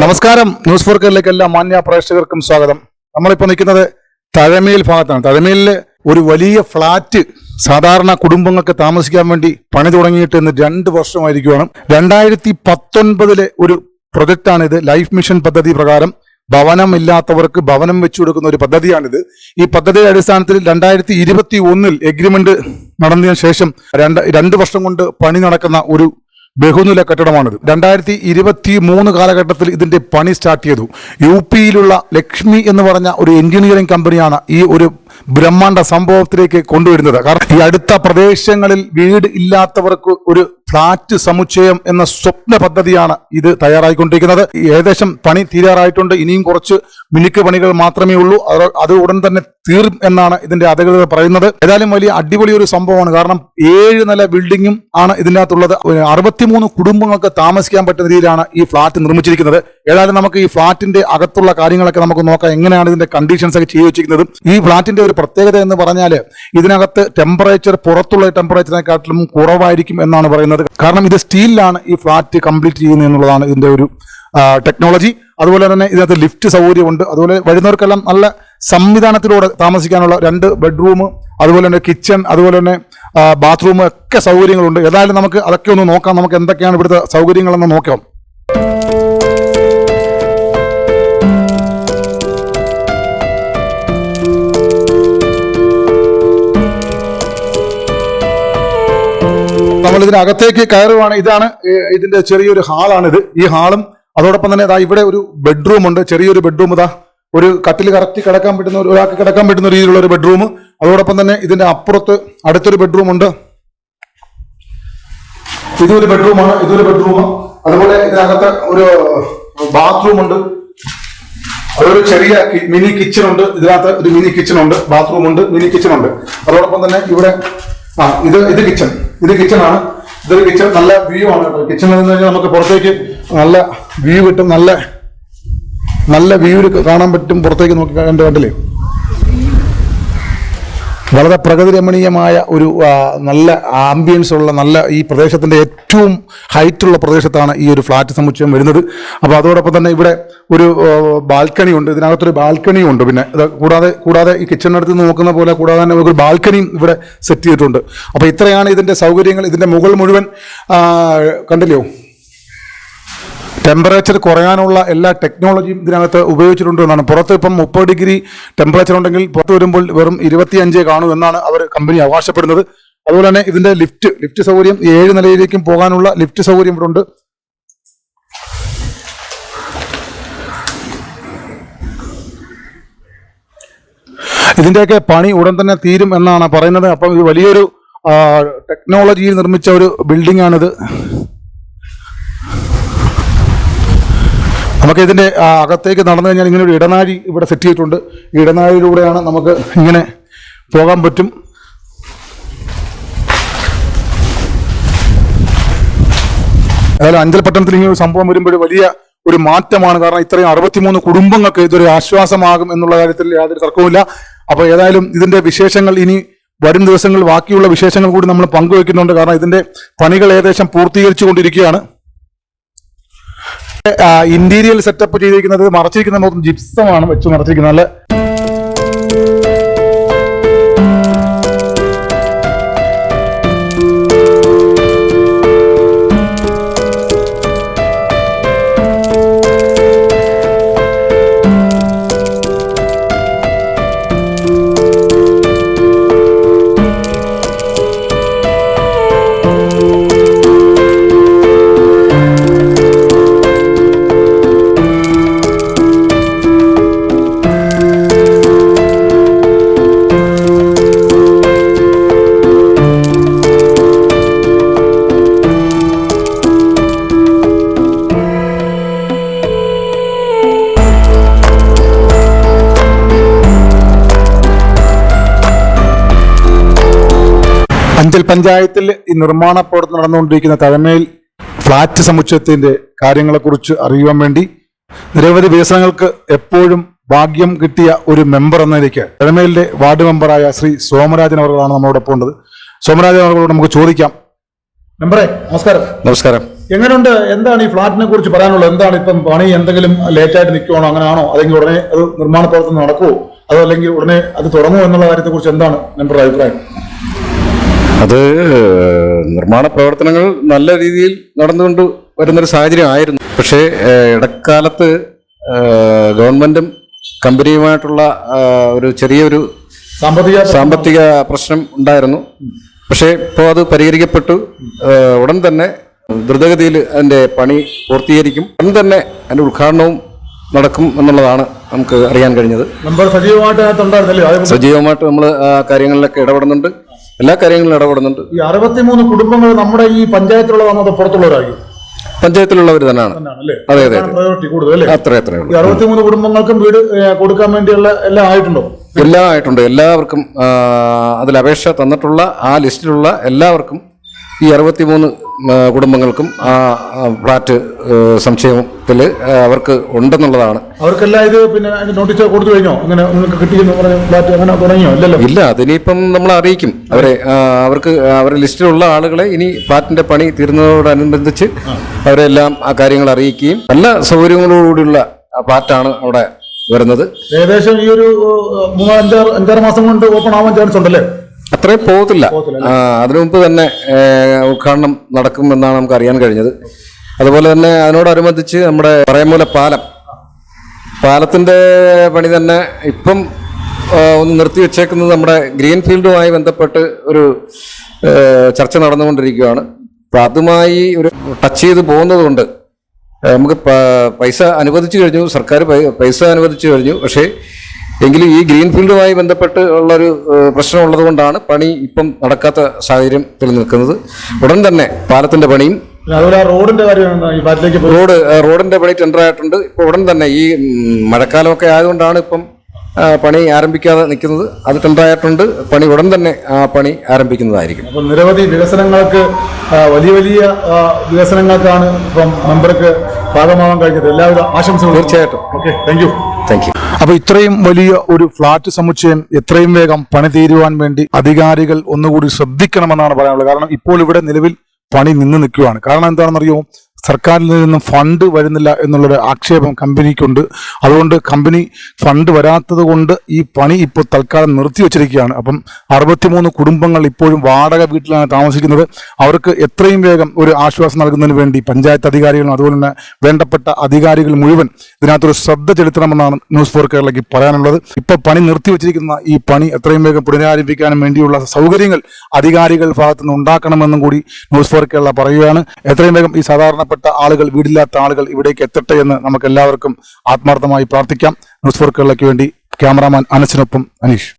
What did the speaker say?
നമസ്കാരം. ന്യൂസ് ഫോർക്കറിലേക്ക് എല്ലാ മാന്യ പ്രേക്ഷകർക്കും സ്വാഗതം. നമ്മളിപ്പോൾ നിൽക്കുന്നത് തഴമേൽ ഭാഗത്താണ്. തഴമേലിൽ ഒരു വലിയ ഫ്ലാറ്റ് സാധാരണ കുടുംബങ്ങൾക്ക് താമസിക്കാൻ വേണ്ടി പണി തുടങ്ങിയിട്ട് ഇന്ന് രണ്ട് വർഷമായിരിക്കുകയാണ് രണ്ടായിരത്തി പത്തൊൻപതിലെ ഒരു പ്രൊജക്റ്റാണ് ഇത് ലൈഫ് മിഷൻ പദ്ധതി പ്രകാരം ഭവനം ഇല്ലാത്തവർക്ക് ഭവനം വെച്ചു കൊടുക്കുന്ന ഒരു പദ്ധതിയാണിത്. ഈ പദ്ധതിയുടെ അടിസ്ഥാനത്തിൽ രണ്ടായിരത്തി ഇരുപത്തി ഒന്നിൽ എഗ്രിമെന്റ് നടന്നതിന് ശേഷം രണ്ട് രണ്ട് വർഷം കൊണ്ട് പണി നടക്കുന്ന ഒരു ബഹുനില കെട്ടിടമാണിത്. രണ്ടായിരത്തി ഇരുപത്തി മൂന്ന് കാലഘട്ടത്തിൽ ഇതിന്റെ പണി സ്റ്റാർട്ട് ചെയ്തു. യു പിയിലുള്ള ലക്ഷ്മി എന്ന് പറഞ്ഞ ഒരു എഞ്ചിനീയറിംഗ് കമ്പനിയാണ് ഈ ഒരു ബ്രഹ്മാണ്ട സംഭവത്തിലേക്ക് കൊണ്ടുവരുന്നത്. കാരണം ഈ അടുത്ത പ്രദേശങ്ങളിൽ വീട് ഇല്ലാത്തവർക്ക് ഒരു ഫ്ലാറ്റ് സമുച്ചയം എന്ന സ്വപ്ന പദ്ധതിയാണ് ഇത് തയ്യാറായിക്കൊണ്ടിരിക്കുന്നത്. ഏകദേശം പണി തീരാറായിട്ടുണ്ട്. ഇനിയും കുറച്ച് മിനുക്ക് പണികൾ മാത്രമേ ഉള്ളൂ. അത് ഉടൻ തന്നെ തീരും എന്നാണ് ഇതിന്റെ അധികൃതർ പറയുന്നത്. ഏതായാലും വലിയ അടിപൊളി ഒരു സംഭവമാണ്. കാരണം ഏഴ് നില ബിൽഡിങ്ങും ആണ് ഇതിന്റെ അകത്തുള്ളത് അറുപത്തിമൂന്ന് കുടുംബങ്ങൾക്ക് താമസിക്കാൻ പറ്റുന്ന രീതിയിലാണ് ഈ ഫ്ളാറ്റ് നിർമ്മിച്ചിരിക്കുന്നത്. ഏതായാലും നമുക്ക് ഈ ഫ്ളാറ്റിന്റെ അകത്തുള്ള കാര്യങ്ങളൊക്കെ നമുക്ക് നോക്കാം. എങ്ങനെയാണ് ഇതിന്റെ കണ്ടീഷൻസ് ഒക്കെ ചെയ്തു വെച്ചിരിക്കുന്നത്. ഈ ഫ്ളാറ്റിന്റെ ഒരു പ്രത്യേകത എന്ന് പറഞ്ഞാൽ ഇതിനകത്ത് ടെമ്പറേച്ചർ പുറത്തുള്ള ടെമ്പറേച്ചറിനെക്കാട്ടിലും കുറവായിരിക്കും എന്നാണ് പറയുന്നത്. കാരണം ഇത് സ്റ്റീലിലാണ് ഈ ഫ്ലാറ്റ് കംപ്ലീറ്റ് ചെയ്യുന്നത് എന്നുള്ളതാണ് ഇതിന്റെ ഒരു ടെക്നോളജി. അതുപോലെ തന്നെ ഇതിനകത്ത് ലിഫ്റ്റ് സൗകര്യമുണ്ട്. അതുപോലെ വരുന്നവർക്കെല്ലാം നല്ല സംവിധാനത്തിലൂടെ താമസിക്കാനുള്ള രണ്ട് ബെഡ്റൂം അതുപോലെ തന്നെ കിച്ചൺ അതുപോലെ തന്നെ ബാത്റൂം ഒക്കെ സൗകര്യങ്ങളുണ്ട്. ഏതായാലും നമുക്ക് അതൊക്കെ ഒന്ന് നോക്കാം. നമുക്ക് എന്തൊക്കെയാണ് ഇവിടുത്തെ സൗകര്യങ്ങളെന്ന് നോക്കാം. ഇതിനകത്തേക്ക് കയറുവാണ്. ഇതാണ് ഇതിന്റെ ചെറിയൊരു ഹാളാണിത്. ഈ ഹാളും അതോടൊപ്പം തന്നെ ഇതാ ഇവിടെ ഒരു ബെഡ്റൂം ഉണ്ട്. ചെറിയൊരു ബെഡ്റൂം ഇതാ ഒരു കട്ടിൽ കറക്റ്റ് കിടക്കാൻ പറ്റുന്ന ഒരു- ഒരാൾക്ക് കിടക്കാൻ പറ്റുന്ന രീതിയിലുള്ള ഒരു ബെഡ്റൂം അതോടൊപ്പം തന്നെ ഇതിന്റെ അപ്പുറത്ത് അടുത്തൊരു ബെഡ്റൂം ഉണ്ട്. ഇതൊരു ബെഡ്റൂമാണ് ഇതൊരു ബെഡ്റൂം അതുപോലെ ഇതിനകത്ത് ഒരു ബാത്റൂം ഉണ്ട്. അതൊരു ചെറിയ മിനി കിച്ചൺ ഉണ്ട്. ഇതിനകത്ത് ഒരു മിനി കിച്ചൺ ഉണ്ട്. ബാത്റൂം ഉണ്ട് മിനി കിച്ചൺ ഉണ്ട്. അതോടൊപ്പം തന്നെ ഇവിടെ ആ ഇത് ഇത് കിച്ചൺ ഇത് കിച്ചൺ ആണ്. ഇതൊരു കിച്ചൺ നല്ല വ്യൂ ആണ് കേട്ടോ. കിച്ചണിൽ നിന്ന് കഴിഞ്ഞാൽ നമുക്ക് പുറത്തേക്ക് നല്ല വ്യൂ കിട്ടും നല്ല നല്ല വ്യൂ കാണാൻ പറ്റും പുറത്തേക്ക് നോക്കി കണ്ട് കണ്ടില്ലേ? വളരെ പ്രകൃതി രമണീയമായ ഒരു നല്ല ആംബിയൻസ് ഉള്ള നല്ല ഈ പ്രദേശത്തിന്റെ ഏറ്റവും ഹൈറ്റുള്ള പ്രദേശത്താണ് ഈ ഒരു ഫ്ലാറ്റ് സമുച്ചയം വരുന്നത്. അപ്പോൾ അതോടൊപ്പം തന്നെ ഇവിടെ ഒരു ബാൽക്കണി ഉണ്ട്. ഇതിനകത്തൊരു ബാൽക്കണി ഉണ്ട് പിന്നെ. കൂടാതെ കൂടാതെ ഈ കിച്ചണിനടുത്ത് നോക്കുന്ന പോലെ കൂടാതെ തന്നെ ഒരു ബാൽക്കണിയും ഇവിടെ സെറ്റ് ചെയ്തിട്ടുണ്ട്. അപ്പോൾ ഇത്രയാണ് ഇതിന്റെ സൗകര്യങ്ങൾ. ഇതിന്റെ മുകൾ മുഴുവൻ കണ്ടില്ലയോ ടെമ്പറേച്ചർ കുറയാനുള്ള എല്ലാ ടെക്നോളജിയും ഇതിനകത്ത് ഉപയോഗിച്ചിട്ടുണ്ട് എന്നാണ്. പുറത്ത് ഇപ്പം മുപ്പത് ഡിഗ്രി ടെമ്പറേച്ചർ ഉണ്ടെങ്കിൽ പുറത്ത് വരുമ്പോൾ വെറും ഇരുപത്തിയഞ്ചേ കാണൂ എന്നാണ് അവർ കമ്പനി അവകാശപ്പെടുന്നത്. അതുപോലെ തന്നെ ഇതിന്റെ ലിഫ്റ്റ് ലിഫ്റ്റ് സൗകര്യം ഏഴ് നിലയിലേക്കും പോകാനുള്ള ലിഫ്റ്റ് സൗകര്യം ഇവിടെ ഉണ്ട്. ഇതിന്റെയൊക്കെ പണി ഉടൻ തന്നെ തീരും എന്നാണ് പറയുന്നത്. അപ്പം ഇത് വലിയൊരു ടെക്നോളജിയിൽ നിർമ്മിച്ച ഒരു ബിൽഡിംഗ് ആണിത്. നമുക്ക് ഇതിന്റെ അകത്തേക്ക് നടന്നു കഴിഞ്ഞാൽ ഇങ്ങനെ ഒരു ഇടനാഴി ഇവിടെ സെറ്റ് ചെയ്തിട്ടുണ്ട്. ഈ ഇടനാഴിയിലൂടെയാണ് നമുക്ക് ഇങ്ങനെ പോകാൻ പറ്റും. ഏതായാലും അഞ്ചൽ പട്ടണത്തിൽ ഇങ്ങനെ ഒരു സംഭവം വരുമ്പോൾ വലിയ ഒരു മാറ്റമാണ്. കാരണം ഇത്രയും അറുപത്തിമൂന്ന് കുടുംബങ്ങൾക്ക് ഇതൊരു ആശ്വാസമാകും എന്നുള്ള കാര്യത്തിൽ യാതൊരു തർക്കവുമില്ല. അപ്പോൾ ഏതായാലും ഇതിന്റെ വിശേഷങ്ങൾ ഇനി വരും ദിവസങ്ങളിൽ ബാക്കിയുള്ള വിശേഷങ്ങൾ കൂടി നമ്മൾ പങ്കുവയ്ക്കുന്നുണ്ട് കാരണം ഇതിന്റെ പണികൾ ഏകദേശം പൂർത്തീകരിച്ചു കൊണ്ടിരിക്കുകയാണ് ഇന്റീരിയൽ സെറ്റപ്പ് ചെയ്തിരിക്കുന്നത് മറച്ചിരിക്കുന്ന മൊത്തം ജിപ്സമാണ് വെച്ച് മറച്ചിരിക്കുന്നത്. നല്ല അഞ്ചൽ പഞ്ചായത്തിൽ ഈ നിർമ്മാണ പ്രവർത്തനം നടന്നുകൊണ്ടിരിക്കുന്ന തഴമയിൽ ഫ്ളാറ്റ് സമുച്ചയത്തിന്റെ കാര്യങ്ങളെക്കുറിച്ച് അറിയുവാൻ വേണ്ടി നിരവധി വികസനങ്ങൾക്ക് എപ്പോഴും ഭാഗ്യം കിട്ടിയ ഒരു മെമ്പർ എന്ന നിലയ്ക്ക് തഴമയിലെ വാർഡ് മെമ്പറായ ശ്രീ സോമരാജൻ അവർകളാണ് നമ്മളോടൊപ്പം ഉള്ളത്. സോമരാജൻ അവർകളോട് നമുക്ക് ചോദിക്കാം. മെമ്പറെ നമസ്കാരം. നമസ്കാരം. എങ്ങനെയുണ്ട്? എന്താണ് ഈ ഫ്ളാറ്റിനെ കുറിച്ച് പറയാനുള്ളത്? എന്താണ് ഇപ്പം പണി? എന്തെങ്കിലും ലേറ്റായിട്ട് നിൽക്കുവാണോ അങ്ങനെയാണോ അല്ലെങ്കിൽ ഉടനെ അത് നിർമ്മാണ പ്രവർത്തനം നടക്കുമോ അതോ അല്ലെങ്കിൽ ഉടനെ അത് തുടങ്ങുമോ എന്നുള്ള കാര്യത്തെക്കുറിച്ച് എന്താണ് മെമ്പറുടെ അഭിപ്രായം? അത് നിർമ്മാണ പ്രവർത്തനങ്ങൾ നല്ല രീതിയിൽ നടന്നുകൊണ്ട് വരുന്നൊരു സാഹചര്യം ആയിരുന്നു പക്ഷേ ഇടക്കാലത്ത് ഗവൺമെന്റും കമ്പനിയുമായിട്ടുള്ള ഒരു ചെറിയൊരു സാമ്പത്തിക സാമ്പത്തിക പ്രശ്നം ഉണ്ടായിരുന്നു. പക്ഷേ ഇപ്പോൾ അത് പരിഹരിക്കപ്പെട്ടു. ഉടൻ തന്നെ ദ്രുതഗതിയിൽ അതിന്റെ പണി പൂർത്തീകരിക്കും. ഉടൻ തന്നെ അതിന്റെ ഉദ്ഘാടനവും നടക്കും എന്നുള്ളതാണ് നമുക്ക് അറിയാൻ കഴിഞ്ഞത്. സജീവമായിട്ട് സജീവമായിട്ട് നമ്മൾ ആ കാര്യങ്ങളിലൊക്കെ ഇടപെടുന്നുണ്ട്. എല്ലാ കാര്യങ്ങളിലും ഇടപെടുന്നുണ്ട്. ഈ അറുപത്തിമൂന്ന് കുടുംബങ്ങൾ നമ്മുടെ ഈ പഞ്ചായത്തിലുള്ളതാണോ അതോ പുറത്തുള്ളവരായിരിക്കും പഞ്ചായത്തിലുള്ളവർ തന്നെയാണ് അതെ അതെ അത്ര അത്രേ അറുപത്തിമൂന്ന് കുടുംബങ്ങൾക്കും വീട് കൊടുക്കാൻ വേണ്ടിയുള്ള എല്ലാം ആയിട്ടുണ്ടോ? എല്ലാം ആയിട്ടുണ്ട്. എല്ലാവർക്കും അതിൽ അപേക്ഷ തന്നിട്ടുള്ള ആ ലിസ്റ്റിലുള്ള എല്ലാവർക്കും ഈ അറുപത്തിമൂന്ന് കുടുംബങ്ങൾക്കും ആ ഫ്ലാറ്റ് സംശയത്തിൽ അവർക്ക് ഉണ്ടെന്നുള്ളതാണ്. അവർക്കെല്ലാം ഇത് പിന്നെ നോട്ടീസ് കൊടുത്തു കഴിഞ്ഞോ? അങ്ങനെ നിങ്ങൾക്ക് കിട്ടിയെന്ന് പറഞ്ഞ ഫ്ലാറ്റ് അങ്ങനെ തുടങ്ങിയോ? ഇല്ലല്ലോ. ഇല്ല അതിനിപ്പം നമ്മൾ അറിയിക്കും. അവരെ അവർക്ക് അവരുടെ ലിസ്റ്റിലുള്ള ആളുകളെ ഇനി ഫ്ലാറ്റിന്റെ പണി തീരുന്നതോടനുബന്ധിച്ച് അവരെല്ലാം ആ കാര്യങ്ങൾ അറിയിക്കുകയും നല്ല സൗകര്യങ്ങളോടുകൂടിയുള്ള ഫ്ലാറ്റാണ് അവിടെ വരുന്നത്. ഏകദേശം ഈ ഒരു അഞ്ചാറ് മാസം കൊണ്ട് ഓപ്പൺ ആവാൻ ചാൻസ് ഉണ്ടല്ലേ? അത്രേ പോകത്തില്ല. അതിനു മുമ്പ് തന്നെ ഉദ്ഘാടനം നടക്കുമെന്നാണ് നമുക്ക് അറിയാൻ കഴിഞ്ഞത്. അതുപോലെ തന്നെ അതിനോടനുബന്ധിച്ച് നമ്മുടെ പറയമൂല പാലം. പാലത്തിന്റെ പണി തന്നെ ഇപ്പം ഒന്ന് നിർത്തി വെച്ചേക്കുന്നത് നമ്മുടെ ഗ്രീൻ ഫീൽഡുമായി ബന്ധപ്പെട്ട് ഒരു ചർച്ച നടന്നുകൊണ്ടിരിക്കുകയാണ്. അപ്പം അതുമായി ഒരു ടച്ച് ചെയ്ത് പോകുന്നത് കൊണ്ട് നമുക്ക് പൈസ അനുവദിച്ചു കഴിഞ്ഞു. സർക്കാർ പൈസ അനുവദിച്ചു കഴിഞ്ഞു. പക്ഷേ എങ്കിലും ഈ ഗ്രീൻ ഫീൽഡുമായി ബന്ധപ്പെട്ട് ഉള്ളൊരു പ്രശ്നമുള്ളത് കൊണ്ടാണ് പണി ഇപ്പം നടക്കാത്ത സാഹചര്യത്തിൽ നിൽക്കുന്നത് ഉടൻ തന്നെ പാലത്തിന്റെ പണിയും റോഡിന്റെ കാര്യം റോഡ് റോഡിന്റെ പണി ടെൻഡർ ആയിട്ടുണ്ട്. ഇപ്പോൾ ഉടൻ തന്നെ ഈ മഴക്കാലമൊക്കെ ആയതുകൊണ്ടാണ് ഇപ്പം പണി ആരംഭിക്കാതെ നിൽക്കുന്നത്. അത് ടെൻഡർ ആയിട്ടുണ്ട്. പണി ഉടൻ തന്നെ ആ പണി ആരംഭിക്കുന്നതായിരിക്കും. അപ്പോൾ നിരവധി വികസനങ്ങൾക്ക് വലിയ വലിയ വികസനങ്ങൾക്കാണ് ഇപ്പം മെമ്പർക്ക് ഭാഗമാവാൻ കഴിഞ്ഞത് എല്ലാവരും ആശംസകളും. തീർച്ചയായിട്ടും. ഓക്കെ താങ്ക് താങ്ക് യു അപ്പൊ ഇത്രയും വലിയ ഒരു ഫ്ളാറ്റ് സമുച്ചയം എത്രയും വേഗം പണി തീരുവാൻ വേണ്ടി അധികാരികൾ ഒന്നുകൂടി ശ്രദ്ധിക്കണമെന്നാണ് പറയാനുള്ളത്. കാരണം ഇപ്പോൾ ഇവിടെ നിലവിൽ പണി നിന്ന് നിൽക്കുകയാണ്. കാരണം എന്താണെന്നറിയോ സർക്കാരിൽ നിന്നും ഫണ്ട് വരുന്നില്ല എന്നുള്ളൊരു ആക്ഷേപം കമ്പനിക്കുണ്ട്. അതുകൊണ്ട് കമ്പനി ഫണ്ട് വരാത്തത് കൊണ്ട് ഈ പണി ഇപ്പോൾ തൽക്കാലം നിർത്തിവെച്ചിരിക്കുകയാണ് അപ്പം അറുപത്തിമൂന്ന് കുടുംബങ്ങൾ ഇപ്പോഴും വാടക വീട്ടിലാണ് താമസിക്കുന്നത്. അവർക്ക് എത്രയും വേഗം ഒരു ആശ്വാസം നൽകുന്നതിന് വേണ്ടി പഞ്ചായത്ത് അധികാരികളും അതുപോലെ തന്നെ വേണ്ടപ്പെട്ട അധികാരികൾ മുഴുവൻ ഇതിനകത്തൊരു ശ്രദ്ധ ചെലുത്തണമെന്നാണ് ന്യൂസ് ഫോർ കേരളയ്ക്ക് പറയാനുള്ളത്. ഇപ്പോൾ പണി നിർത്തിവെച്ചിരിക്കുന്ന ഈ പണി എത്രയും വേഗം പുനരാരംഭിക്കാനും വേണ്ടിയുള്ള സൗകര്യങ്ങൾ അധികാരികൾ ഭാഗത്തുനിന്ന് ഉണ്ടാക്കണമെന്നും കൂടി ന്യൂസ് ഫോർ കേരള പറയുകയാണ്. എത്രയും വേഗം ഈ സാധാരണപ്പെട്ട ആളുകൾ വീടില്ലാത്ത ആളുകൾ ഇവിടേക്ക് എത്തട്ടെ എന്ന് നമുക്ക് എല്ലാവർക്കും ആത്മാർത്ഥമായി പ്രാർത്ഥിക്കാം. ന്യൂസ് ഫോർ കേരളയ്ക്ക് വേണ്ടി ക്യാമറാമാൻ അനസിനൊപ്പം അനീഷ്.